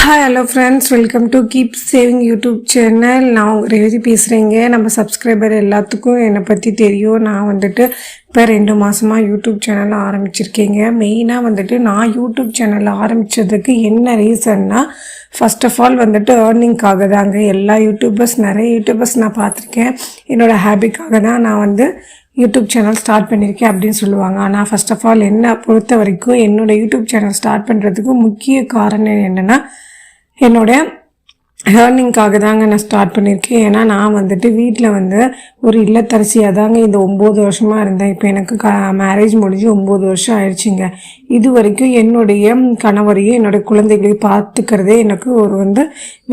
Hi hello friends welcome to keep saving YouTube channel நான் உங்கள் ரேவதி பேசுகிறேங்க நம்ம சப்ஸ்கிரைபர் எல்லாத்துக்கும் என்னை பற்றி தெரியும். நான் வந்துட்டு இப்போ ரெண்டு மாதமாக யூடியூப் சேனல் ஆரம்பிச்சிருக்கேங்க. மெயினாக வந்துட்டு நான் யூடியூப் சேனல் ஆரம்பித்ததுக்கு என்ன ரீசன்னா ஃபஸ்ட் ஆஃப் ஆல் வந்துட்டு ஏர்னிங்காக தாங்க. எல்லா யூடியூபர்ஸ் நிறைய யூடியூபர்ஸ் நான் பார்த்துருக்கேன். என்னோடய ஹேபிக்காக தான் நான் வந்து யூடியூப் சேனல் ஸ்டார்ட் பண்ணியிருக்கேன் அப்படின்னு சொல்லுவாங்க. ஆனால் ஃபர்ஸ்ட் ஆஃப் ஆல் என்னை பொறுத்த வரைக்கும் என்னோட யூடியூப் சேனல் ஸ்டார்ட் பண்ணுறதுக்கு முக்கிய காரணம் என்னென்னா என்னோட ஏர்னிங்காக தாங்க நான் ஸ்டார்ட் பண்ணியிருக்கேன் ஏன்னா நான் வந்துட்டு வீட்டில் வந்து ஒரு இல்லத்தரசியாக தாங்க இந்த ஒம்பது வருஷமாக இருந்தேன். இப்போ எனக்கு க மேரேஜ் முடிஞ்சு ஒம்பது வருஷம் ஆயிடுச்சுங்க. இது வரைக்கும் என்னுடைய கணவரையும் என்னுடைய குழந்தைகளையும் பார்த்துக்கிறதே எனக்கு ஒரு வந்து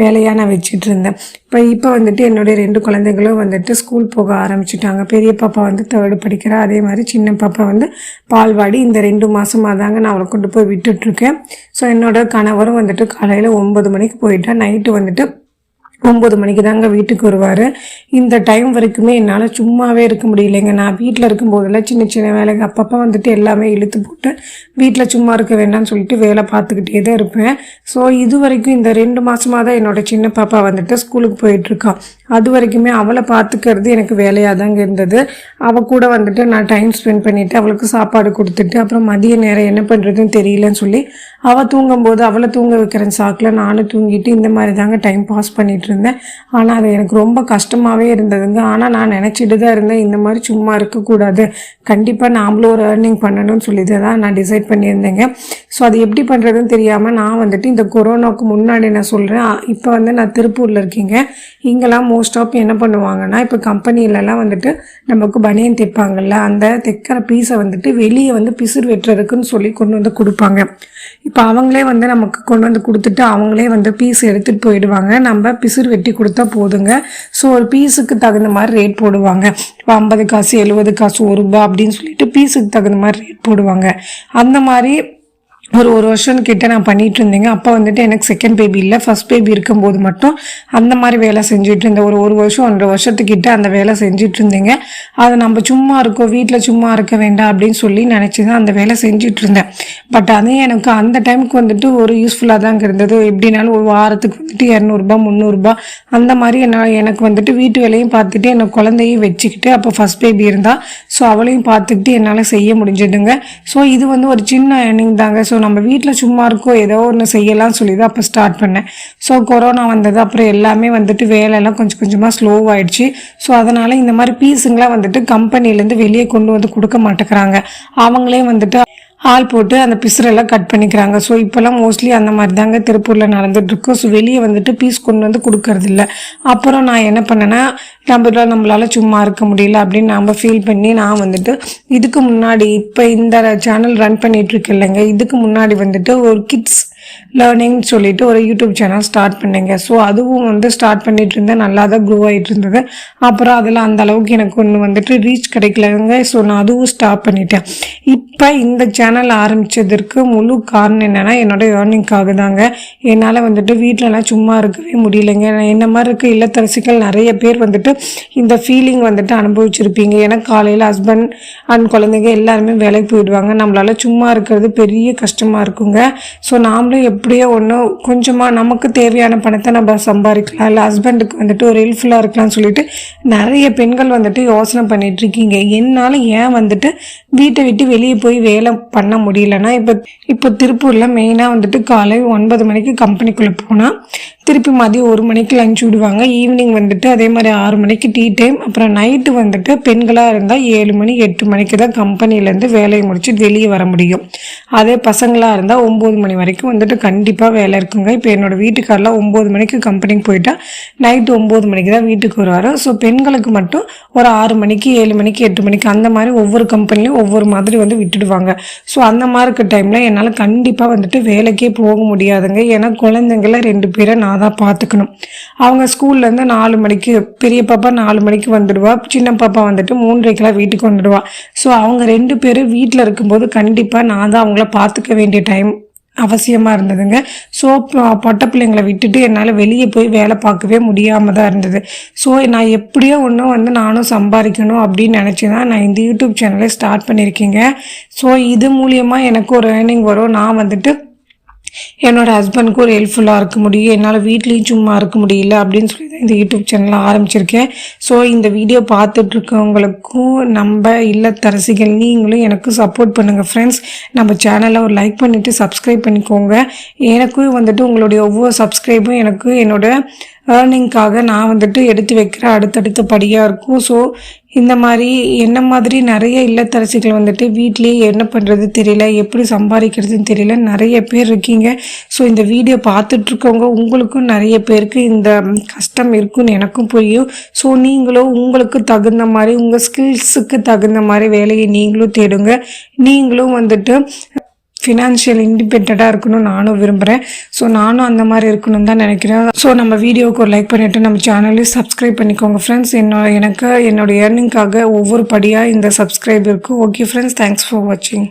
வேலையாக நான் வச்சுட்டு இருந்தேன். இப்போ இப்போ வந்துட்டு என்னுடைய ரெண்டு குழந்தைகளும் வந்துட்டு ஸ்கூல் போக ஆரம்பிச்சிட்டாங்க. பெரிய பாப்பா வந்து தேர்டு படிக்கிறா. அதே மாதிரி சின்ன பாப்பா வந்து பால்வாடி இந்த ரெண்டு மாதமாக தாங்க நான் அவளை கொண்டு போய் விட்டுட்ருக்கேன் ஸோ என்னோட கணவரும் வந்துட்டு காலையில் ஒம்பது மணிக்கு போயிட்டா நைட்டு வந்துட்டு ஒம்பது மணிக்கு தாங்க வீட்டுக்கு வருவார். இந்த டைம் வரைக்குமே என்னால் சும்மாவே இருக்க முடியலைங்க. நான் வீட்டில் இருக்கும்போதெல்லாம் சின்ன சின்ன வேலைங்க. அப்பப்போ வந்துட்டு எல்லாமே இழுத்து போட்டு வீட்டில் சும்மா இருக்க வேண்டாம்னு சொல்லிட்டு வேலை பார்த்துக்கிட்டே தான் இருப்பேன். ஸோ இது வரைக்கும் இந்த ரெண்டு மாதமாக தான் என்னோட சின்ன பாப்பா வந்துட்டு ஸ்கூலுக்கு போயிட்டுருக்கான் அது வரைக்குமே அவளை பார்த்துக்கிறது எனக்கு வேலையாக தாங்க இருந்தது. அவள் கூட வந்துட்டு நான் டைம் ஸ்பெண்ட் பண்ணிவிட்டு அவளுக்கு சாப்பாடு கொடுத்துட்டு அப்புறம் மதிய நேரம் என்ன பண்ணுறதுன்னு தெரியலன்னு சொல்லி அவள் தூங்கும்போது அவளை தூங்க வைக்கிற சாக்கில் நானும் தூங்கிட்டு இந்த மாதிரி தாங்க டைம் பாஸ் பண்ணிகிட்டு இருந்தேன். ஆனால் அது எனக்கு ரொம்ப கஷ்டமாகவே இருந்ததுங்க. ஆனால் நான் நினச்சிட்டு தான் இருந்தேன் இந்த மாதிரி சும்மா இருக்கக்கூடாது. கண்டிப்பாக நாமளும் ஒரு ஏர்னிங் பண்ணணும்னு சொல்லி தான் நான் டிசைட் பண்ணியிருந்தேங்க. ஸோ அது எப்படி பண்ணுறதுன்னு தெரியாமல் நான் வந்துட்டு இந்த கொரோனாவுக்கு முன்னாடி நான் சொல்கிறேன் இப்போ வந்து நான் திருப்பூரில் இருக்கீங்க. இங்கெல்லாம் மோஸ்ட் ஆஃப் என்ன பண்ணுவாங்கன்னா இப்போ கம்பெனிலலாம் வந்துட்டு நமக்கு பனியன் தைப்பாங்கல்ல அந்த தைக்கிற பீஸை வந்துட்டு வெளியே வந்து பிசுறு வெட்டுறதுக்குன்னு சொல்லி கொண்டு வந்து கொடுப்பாங்க. இப்போ அவங்களே வந்து நமக்கு கொண்டு வந்து கொடுத்துட்டு அவங்களே வந்து பீஸ் எடுத்துகிட்டு போயிடுவாங்க. நம்ம பிசுறு வெட்டி கொடுத்தா போதுங்க. ஸோ ஒரு பீஸுக்கு தகுந்த மாதிரி ரேட் போடுவாங்க. இப்போ ஐம்பது காசு எழுபது காசு ஒரு ரூபா அப்படின்னு சொல்லிட்டு பீஸுக்கு தகுந்த மாதிரி ரேட் போடுவாங்க. அந்த மாதிரி ஒரு ஒரு வருஷம் கிட்ட நான் பண்ணிட்டு இருந்தேங்க. அப்போ வந்துட்டு எனக்கு செகண்ட் பேபி இல்லை. ஃபர்ஸ்ட் பேபி இருக்கும்போது மட்டும் அந்த மாதிரி வேலை செஞ்சுட்டு இருந்தேன். ஒரு ஒரு வருஷம் ஒன்றரை வருஷத்துக்கிட்ட அந்த வேலை செஞ்சுட்டு இருந்தேங்க. அதை நம்ம சும்மா இருக்கோம் வீட்டில் சும்மா இருக்க வேண்டாம் அப்படின்னு சொல்லி நினச்சி தான் அந்த வேலை செஞ்சுட்டு இருந்தேன். பட் அது எனக்கு அந்த டைமுக்கு வந்துட்டு ஒரு யூஸ்ஃபுல்லாக தாங்க இருந்தது. எப்படினாலும் ஒரு வாரத்துக்கு வந்துட்டு இரநூறுபா முந்நூறுரூபா அந்த மாதிரி என்ன எனக்கு வந்துட்டு வீட்டு வேலையும் பார்த்துட்டு எனக்கு குழந்தையும் வச்சுக்கிட்டு அப்போ ஃபர்ஸ்ட் பேபி இருந்தால் ஸோ அவளையும் பார்த்துக்கிட்டு என்னால் செய்ய முடிஞ்சதுங்க. ஸோ இது வந்து ஒரு சின்ன எர்னிங் தாங்க. ஸோ நம்ம வீட்டில் சும்மா இருக்கோம் ஏதோ ஒன்று செய்யலாம்னு சொல்லி தான் அப்போ ஸ்டார்ட் பண்ணேன். ஸோ கொரோனா வந்தது அப்புறம் எல்லாமே வந்துட்டு வேலையெல்லாம் கொஞ்சம் கொஞ்சமாக ஸ்லோ ஆயிடுச்சு. ஸோ அதனால் இந்த மாதிரி பீஸுங்களாம் வந்துட்டு கம்பெனிலேருந்து வெளியே கொண்டு வந்து கொடுக்க மாட்டேங்கிறாங்க. அவங்களே வந்துட்டு ஆள் போட்டு அந்த பிசுரெல்லாம் கட் பண்ணிக்கிறாங்க. ஸோ இப்போல்லாம் மோஸ்ட்லி அந்த மாதிரி தாங்க திருப்பூரில் நடந்துகிட்ருக்கோம் ஸோ வெளியே வந்துட்டு பீஸ் கொண்டு வந்து கொடுக்கறதில்ல. அப்புறம் நான் என்ன பண்ணேன்னா நம்மள நம்மளால் சும்மா இருக்க முடியல அப்படின்னு நாம் ஃபீல் பண்ணி நான் வந்துட்டு இதுக்கு முன்னாடி இப்போ இந்த சேனல் ரன் பண்ணிகிட்ருக்கு இல்லைங்க. இதுக்கு முன்னாடி வந்துட்டு ஒரு கிட்ஸ் லேர்னிங்னு சொல்லிட்டு ஒரு யூடியூப் சேனல் ஸ்டார்ட் பண்ணேங்க. ஸோ அதுவும் வந்து ஸ்டார்ட் பண்ணிட்டு இருந்தேன். நல்லா தான் க்ரோ ஆகிட்டு இருந்தது. அப்புறம் அதில் அந்த அளவுக்கு எனக்கு ஒன்று வந்துட்டு ரீச் கிடைக்கலங்க. ஸோ நான் அதுவும் ஸ்டாப் பண்ணிட்டேன். இப்போ இந்த சேனல் ஆரம்பித்ததற்கு முழு காரணம் என்னென்னா என்னோட ஏர்னிங்காக தாங்க என்னால் வந்துட்டு வீட்டிலலாம் சும்மா இருக்கவே முடியலைங்க. என்ன மாதிரி இருக்க இல்லத்தரசிகள் நிறைய பேர் வந்துட்டு இந்த ஃபீலிங் வந்துட்டு அனுபவிச்சிருப்பீங்க. ஏன்னா காலையில் ஹஸ்பண்ட் அண்ட் குழந்தைங்க எல்லாருமே வேலைக்கு போயிடுவாங்க. நம்மளால சும்மா இருக்கிறது பெரிய கஷ்டமாக இருக்குங்க. ஸோ நாமளும் எப்படியோ ஒன்று கொஞ்சமாக நமக்கு தேவையான பணத்தை நம்ம சம்பாதிக்கலாம். இல்லை ஹஸ்பண்டுக்கு வந்துட்டு ஒரு ஹெல்ப்ஃபுல்லாக இருக்கலாம்னு சொல்லிட்டு நிறைய பெண்கள் வந்துட்டு யோசனை பண்ணிட்டு இருக்கீங்க. என்னால் ஏன் வந்துட்டு வீட்டை விட்டு வெளியே போய் வேலை பண்ண முடியலன்னா இப்போ இப்போ திருப்பூரில் மெயினாக வந்துட்டு காலை ஒன்பது மணிக்கு கம்பெனிக்குள்ளே போனால் திருப்பி மதியம் ஒரு மணிக்கு லஞ்ச் விடுவாங்க. ஈவினிங் வந்துட்டு அதே மாதிரி ஆறு மணிக்கு டீ டைம் அப்புறம் நைட்டு வந்துட்டு பெண்களாக இருந்தால் ஏழு மணி எட்டு மணிக்கு தான் கம்பெனிலேருந்து வேலையை முடிச்சு வெளியே வர முடியும். அதே பசங்களாக இருந்தால் ஒம்பது மணி வரைக்கும் வந்துட்டு கண்டிப்பாக வேலை இருக்குங்க. இப்போ என்னோடய வீட்டுக்காரெலாம் ஒம்பது மணிக்கு கம்பெனிக்கு போயிட்டால் நைட்டு ஒம்பது மணிக்கு தான் வீட்டுக்கு வருவார். ஸோ பெண்களுக்கு மட்டும் ஒரு ஆறு மணிக்கு ஏழு மணிக்கு எட்டு மணிக்கு அந்த மாதிரி ஒவ்வொரு கம்பெனிலையும் ஒவ்வொரு மாதிரி வந்து விட்டுடுவாங்க. ஸோ அந்த மாதிரி இருக்க டைமில் என்னால் கண்டிப்பாக வந்துட்டு வேலைக்கே போக முடியாதுங்க. ஏன்னா குழந்தைங்கள ரெண்டு பேரை நான் தான் பார்த்துக்கணும். அவங்க ஸ்கூல்லேருந்து நாலு மணிக்கு பெரிய பாப்பா நாலு மணிக்கு வந்துடுவா சின்ன பாப்பா வந்துட்டு மூன்றரைக்கெல்லாம் வீட்டுக்கு வந்துடுவா. ஸோ அவங்க ரெண்டு பேரும் வீட்டில் இருக்கும்போது கண்டிப்பாக நான் தான் அவங்கள பார்த்துக்க வேண்டிய டைம் அவசியமாக இருந்ததுங்க. ஸோ பொட்ட பிள்ளைங்களை விட்டுட்டு என்னால் வெளியே போய் வேலை பார்க்கவே முடியாமல் தான் இருந்தது. ஸோ நான் எப்படியோ ஒன்றும் வந்து நானும் சம்பாதிக்கணும் அப்படின்னு நினச்சி தான் நான் இந்த யூடியூப் சேனலை ஸ்டார்ட் பண்ணியிருக்கேங்க. ஸோ இது மூலியமாக எனக்கு ஒரு ஏர்னிங் வரும். நான் வந்துட்டு என்னோட ஹஸ்பண்ட்க்கு ஒரு ஹெல்ப்ஃபுல்லாக இருக்க முடியும். என்னால் வீட்லேயும் சும்மா இருக்க முடியல அப்படின்னு சொல்லி தான் இந்த யூடியூப் சேனலை ஆரம்பிச்சிருக்கேன். ஸோ இந்த வீடியோ பார்த்துட்ருக்கவங்களுக்கும் நம்ம இல்லத்தரசிகள் நீங்களும் எனக்கு சப்போர்ட் பண்ணுங்கள் ஃப்ரெண்ட்ஸ் நம்ம சேனலை ஒரு லைக் பண்ணிவிட்டு சப்ஸ்கிரைப் பண்ணிக்கோங்க. எனக்கும் வந்துட்டு உங்களுடைய ஒவ்வொரு சப்ஸ்கிரைபும் எனக்கு என்னோட ஏர்னிங்க்காக நான் வந்துட்டு எடுத்து வைக்கிற அடுத்தடுத்த படியாக இருக்கும். ஸோ இந்த மாதிரி என்ன மாதிரி நிறைய இல்லத்தரசிகள் வந்துட்டு வீட்லேயே என்ன பண்ணுறது தெரியல எப்படி சம்பாதிக்கிறதுன்னு தெரியல நிறைய பேர் இருக்கீங்க. ஸோ இந்த வீடியோ பார்த்துட்ருக்கவங்க உங்களுக்கும் நிறைய பேருக்கு இந்த கஷ்டம் இருக்குன்னு எனக்கும் புரியும். ஸோ நீங்களும் உங்களுக்கு தகுந்த மாதிரி உங்கள் ஸ்கில்ஸுக்கு தகுந்த மாதிரி வேலையை நீங்களும் தேடுங்க. நீங்களும் வந்துட்டு ஃபினான்ஷியல் இண்டிபெண்ட்டாக இருக்கணும்னு நானும் விரும்புகிறேன் ஸோ நானும் அந்த மாதிரி இருக்கணும்னு தான் நினைக்கிறேன். ஸோ நம்ம வீடியோவுக்கு ஒரு லைக் பண்ணிவிட்டு நம்ம சேனலையும் சப்ஸ்கிரைப் பண்ணிக்கோங்க ஃப்ரெண்ட்ஸ் என்னோட எனக்கு என்னோட ஏர்னிங்காக ஒவ்வொரு படியாக இந்த சப்ஸ்கிரைப் இருக்குது ஓகே ஃப்ரெண்ட்ஸ் தேங்க்ஸ் ஃபார் வாட்சிங்